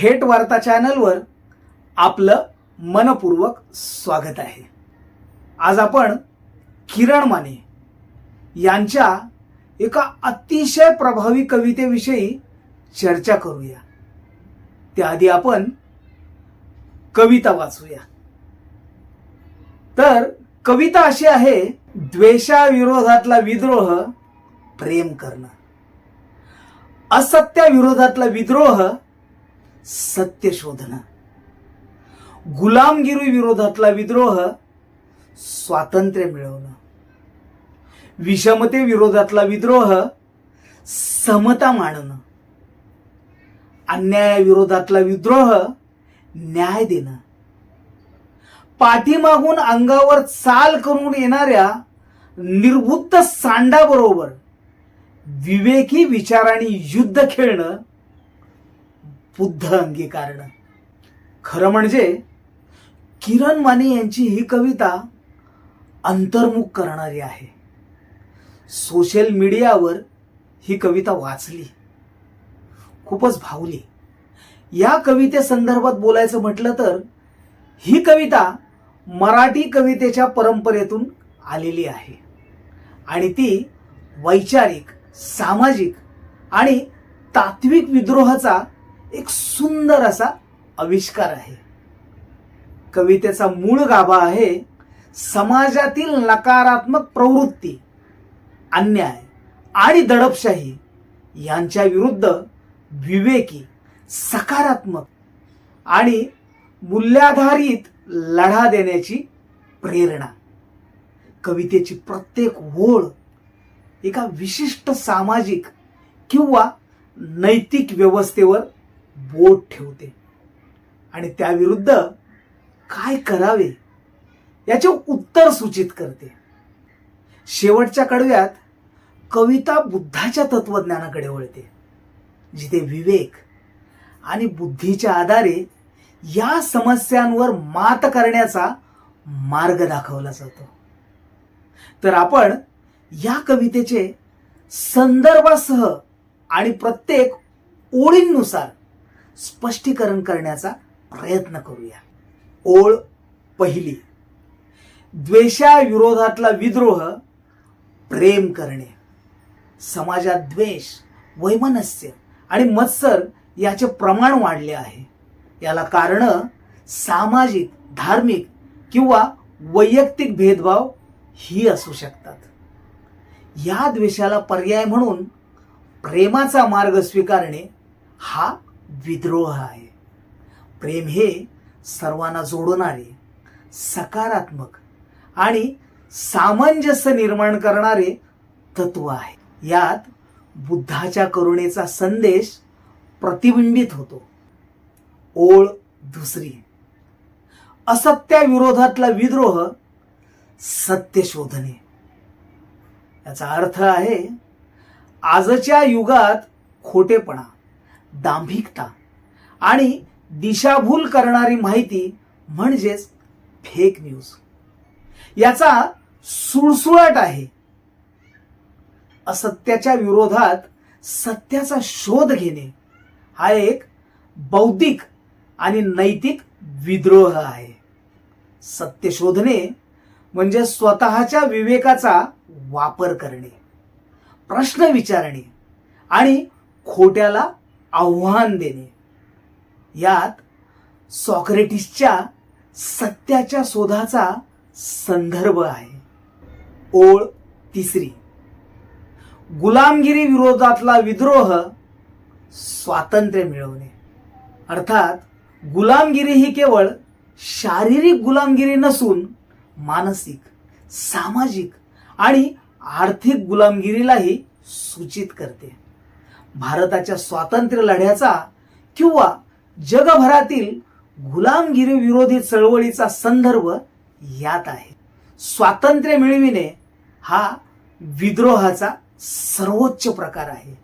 थेट वार्ता चॅनलवर आपलं मनपूर्वक स्वागत आहे. आज आपण किरण माने यांच्या एका अतिशय प्रभावी कवितेविषयी चर्चा करूया. त्याआधी आपण कविता वाचूया. तर कविता अशी आहे द्वेषाविरोधातला विद्रोह प्रेम करणं. असत्याविरोधातला विद्रोह सत्य शोधणं गुलामगिरी विरोधातला विद्रोह स्वातंत्र्य मिळवणं. विषमते विरोधातला विद्रोह समता मांडणं. अन्यायाविरोधातला विद्रोह न्याय देणं. पाठीमागून अंगावर चाल करून येणाऱ्या निर्बुद्ध सांडाबरोबर विवेकी विचाराने युद्ध खेळणं बुद्ध अंगीकारणं. खरं म्हणजे किरण माने यांची ही कविता अंतर्मुख करणारी आहे. सोशल मीडियावर ही कविता वाचली. खूपच भावली. या कवितेसंदर्भात बोलायचं म्हटलं तर ही कविता मराठी कवितेच्या परंपरेतून आलेली आहे. आणि ती वैचारिक सामाजिक आणि तात्विक विद्रोहाचा एक सुंदर असा आविष्कार आहे. कवितेचा मूळ गाभा आहे समाजातील नकारात्मक प्रवृत्ती अन्याय आणि दडपशाही यांच्या विरुद्ध विवेकी सकारात्मक आणि मूल्याधारित लढा देण्याची प्रेरणा. कवितेची प्रत्येक ओळ एका विशिष्ट सामाजिक किंवा नैतिक व्यवस्थेवर बोट ठेवते. आणि त्याविरुद्ध काय करावे? याचे उत्तर सूचित करते. शेवटच्या कडव्यात कविता बुद्धाच्या तत्वज्ञानाकडे वळते जिथे विवेक आणि बुद्धीच्या आधारे या समस्यांवर मात करण्याचा मार्ग दाखवला जातो. तर आपण या कवितेचे संदर्भासह आणि प्रत्येक ओळींनुसार स्पष्टीकरण करण्याचा प्रयत्न करूया. ओळ पहिली. द्वेषाविरोधातला विद्रोह प्रेम करणे. समाजात द्वेष वैमनस्य आणि मत्सर याचे प्रमाण वाढले आहे. याला कारण सामाजिक धार्मिक किंवा वैयक्तिक भेदभाव ही असू शकतात. या द्वेषाला पर्याय म्हणून प्रेमाचा मार्ग स्वीकारणे हा विद्रोह आहे. प्रेम हे सर्वांना जोडणारे सकारात्मक आणि सामंजस्य निर्माण करणारे तत्व आहे. यात बुद्धाच्या करुणेचा संदेश प्रतिबिंबित होतो. ओळ दुसरी. असत्याविरोधातला विद्रोह सत्य शोधणे. याचा अर्थ आहे आजच्या युगात खोटेपणा दांभिकता आणि दिशाभूल करणारी माहिती म्हणजेच फेक न्यूज याचा सुळसुळाट आहे. असत्याच्या विरोधात सत्याचा शोध घेणे हा एक बौद्धिक आणि नैतिक विद्रोह आहे. सत्य शोधणे म्हणजे स्वतःच्या विवेकाचा वापर करणे प्रश्न विचारणे आणि खोट्याला आव्हान देणे. यात सॉक्रेटिसच्या सत्याच्या शोधाचा संदर्भ आहे. ओळ तिसरी. गुलामगिरी विरोधातला विद्रोह स्वातंत्र्य मिळवणे. अर्थात गुलामगिरी ही केवळ शारीरिक गुलामगिरी नसून मानसिक सामाजिक आणि आर्थिक गुलामगिरीलाही सूचित करते. भारताच्या स्वातंत्र्य लढ्याचा किंवा जगभरातील गुलामगिरी विरोधी चळवळीचा संदर्भ यात आहे. स्वातंत्र्य मिळविणे हा विद्रोहाचा सर्वोच्च प्रकार आहे.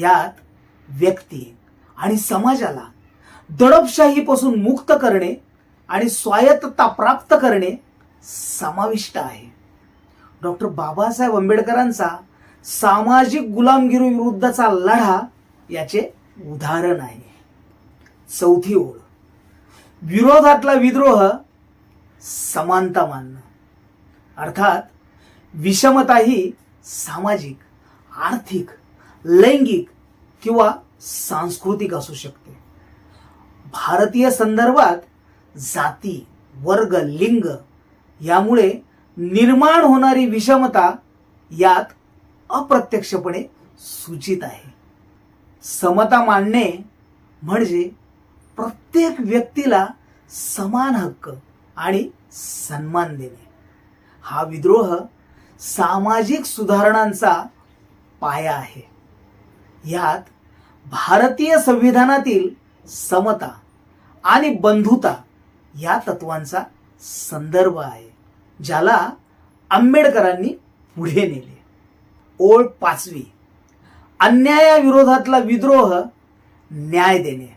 यात व्यक्ती आणि समाजाला दडपशाहीपासून मुक्त करणे आणि स्वायत्तता प्राप्त करणे समाविष्ट आहे. डॉक्टर बाबासाहेब आंबेडकरांचा सामाजिक गुलामगिरी विरुद्धचा लढा याचे उदाहरण आहे. चौथी ओळ. विरोधातला विद्रोह समानता मानणं. अर्थात विषमता ही सामाजिक आर्थिक लैंगिक किंवा सांस्कृतिक असू शकते. भारतीय संदर्भात जाती वर्ग लिंग यामुळे निर्माण होणारी विषमता यात अप्रत्यक्षपणे सूचित आहे. समता मानणे म्हणजे प्रत्येक व्यक्तीला समान हक्क आणि सन्मान देणे. हा विद्रोह सामाजिक सुधारणांचा पाया आहे. यात भारतीय संविधानातील समता आणि बंधुता या तत्वांचा संदर्भ आहे ज्याला आंबेडकरांनी पुढे नेले. ओळ पाचवी. अन्यायाविरोधातला विद्रोह न्याय देणे.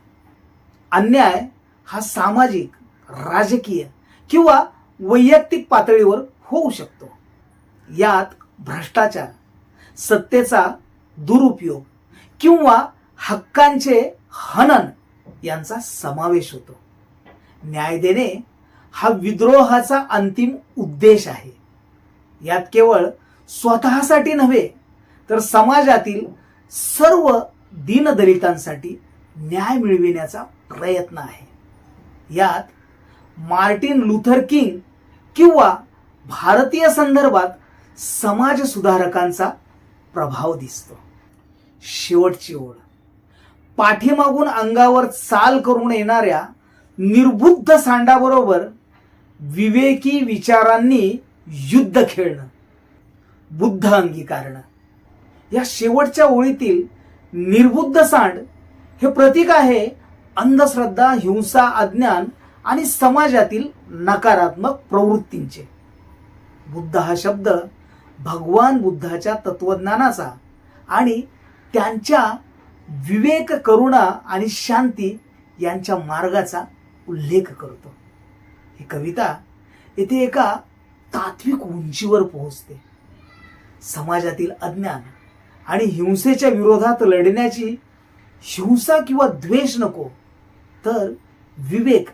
अन्याय हा सामाजिक राजकीय किंवा वैयक्तिक पातळीवर होऊ शकतो. यात भ्रष्टाचार सत्तेचा दुरुपयोग किंवा हक्कांचे हनन यांचा समावेश होतो. न्याय देणे हा विद्रोहाचा अंतिम उद्देश आहे. यात केवळ स्वतःसाठी नव्हे तर समाजातील सर्व दीनदलितांसाठी न्याय मिळविण्याचा प्रयत्न आहे. यात मार्टिन लुथर किंग किंवा भारतीय संदर्भात समाज सुधारकांचा प्रभाव दिसतो. शेवटची ओढ पाठीमागून अंगावर चाल करून येणाऱ्या निर्बुद्ध सांडाबरोबर विवेकी विचारांनी युद्ध खेळणं. बुद्ध अंगीकारणं या शेवटच्या ओळीतील निर्बुद्ध सांड हे प्रतीक आहे अंधश्रद्धा हिंसा अज्ञान आणि समाजातील नकारात्मक प्रवृत्तींचे. बुद्ध हा शब्द भगवान बुद्धाच्या तत्वज्ञानाचा आणि त्यांच्या विवेक करुणा आणि शांती यांच्या मार्गाचा उल्लेख करतो. ही कविता येथे एका तात्विक उंचीवर पोहोचते. समाजातील अज्ञान आणि हिंसेच्या विरोधात लढण्याची हिंसा किंवा द्वेष नको तर विवेक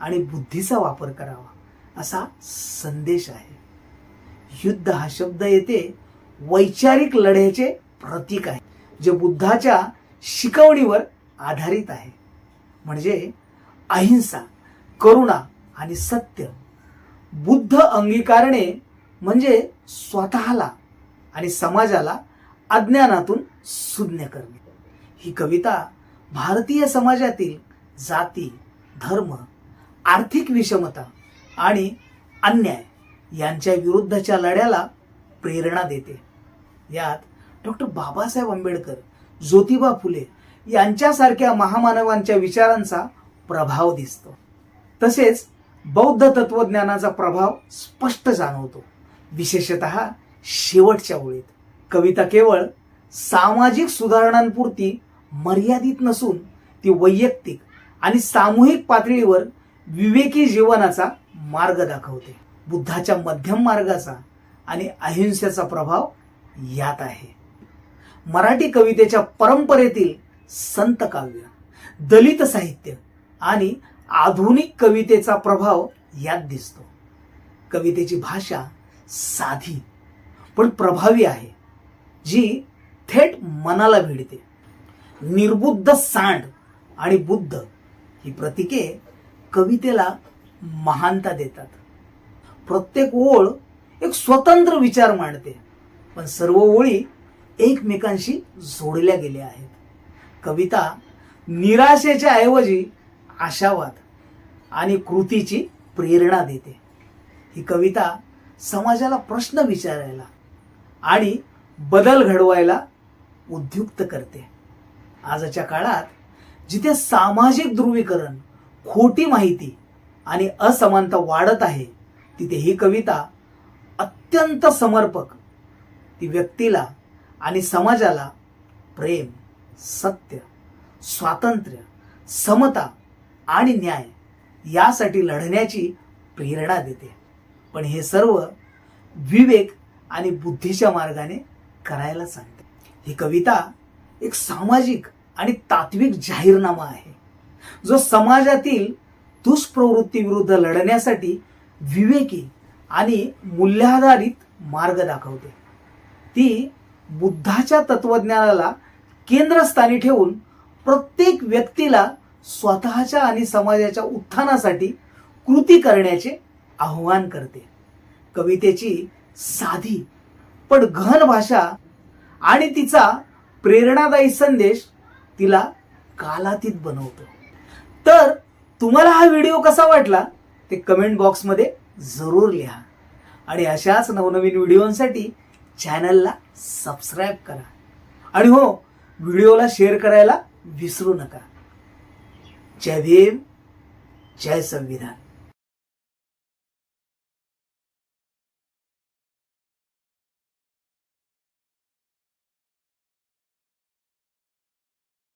आणि बुद्धीचा वापर करावा असा संदेश आहे. युद्ध हा शब्द येथे वैचारिक लढ्याचे प्रतीक आहे जे बुद्धाच्या शिकवणीवर आधारित आहे. म्हणजे अहिंसा करुणा आणि सत्य बुद्ध अंगीकारणे म्हणजे स्वतःला आणि समाजाला अज्ञानातून सुज्ञ करणे. ही कविता भारतीय समाजातील जाती धर्म आर्थिक विषमता आणि अन्याय यांच्या विरुद्धच्या लढ्याला प्रेरणा देते. यात डॉक्टर बाबासाहेब आंबेडकर ज्योतिबा फुले यांच्यासारख्या महामानवांच्या विचारांचा प्रभाव दिसतो. तसेच बौद्ध तत्वज्ञानाचा प्रभाव स्पष्ट जाणवतो. विशेषत शेवटच्या ओळीत. कविता केवळ सामाजिक सुधारणांपुरती मर्यादित नसून ती वैयक्तिक आणि सामूहिक पातळीवर विवेकी जीवनाचा मार्ग दाखवते. बुद्धाच्या मध्यम मार्गाचा आणि अहिंसेचा प्रभाव यात आहे. मराठी कवितेच्या परंपरेतील संत काव्य दलित साहित्य आणि आधुनिक कवितेचा प्रभाव यात दिसतो. कवितेची भाषा साधी पण प्रभावी आहे जी थेट मनाला भिडते. निर्बुद्ध सांड आणि बुद्ध ही प्रतीके कवितेला महानता देतात. प्रत्येक ओळ एक स्वतंत्र विचार मांडते पण सर्व ओळी एकमेकांशी जोडल्या गेल्या आहेत. कविता निराशेच्या ऐवजी आशावाद आणि कृतीची प्रेरणा देते. ही कविता समाजाला प्रश्न विचारायला आणि बदल घडवायला उद्युक्त करते. आजच्या काळात जिथे सामाजिक ध्रुवीकरण खोटी माहिती आणि असमानता वाढत आहे तिथे ही कविता अत्यंत समर्पक. ती व्यक्तीला आणि समाजाला प्रेम सत्य स्वातंत्र्य समता आणि न्याय यासाठी लढण्याची प्रेरणा देते. पण हे सर्व विवेक आणि बुद्धीच्या मार्गाने करायला सांगते. ही कविता एक सामाजिक आणि तात्विक जाहीरनामा आहे. जो समाजातील दुष्प्रवृत्तीविरुद्ध लढण्यासाठी विवेकी आणि मूल्याधारित मार्ग दाखवते. ती बुद्धाच्या तत्वज्ञानाला केंद्रस्थानी ठेवून प्रत्येक व्यक्तीला स्वतःच्या आणि समाजाच्या उत्थानासाठी कृती करण्याचे आव्हान करते. कवितेची साधी पण गहन भाषा आणि तिचा प्रेरणादायी संदेश तिला कालातीत बनवतो. तर तुम्हाला हा व्हिडिओ कसा वाटला ते कमेंट बॉक्समध्ये जरूर लिहा. आणि अशाच नवनवीन व्हिडिओंसाठी चॅनलला सबस्क्राईब करा. आणि हो व्हिडिओला शेअर करायला विसरू नका. जय भीम जय संविधान.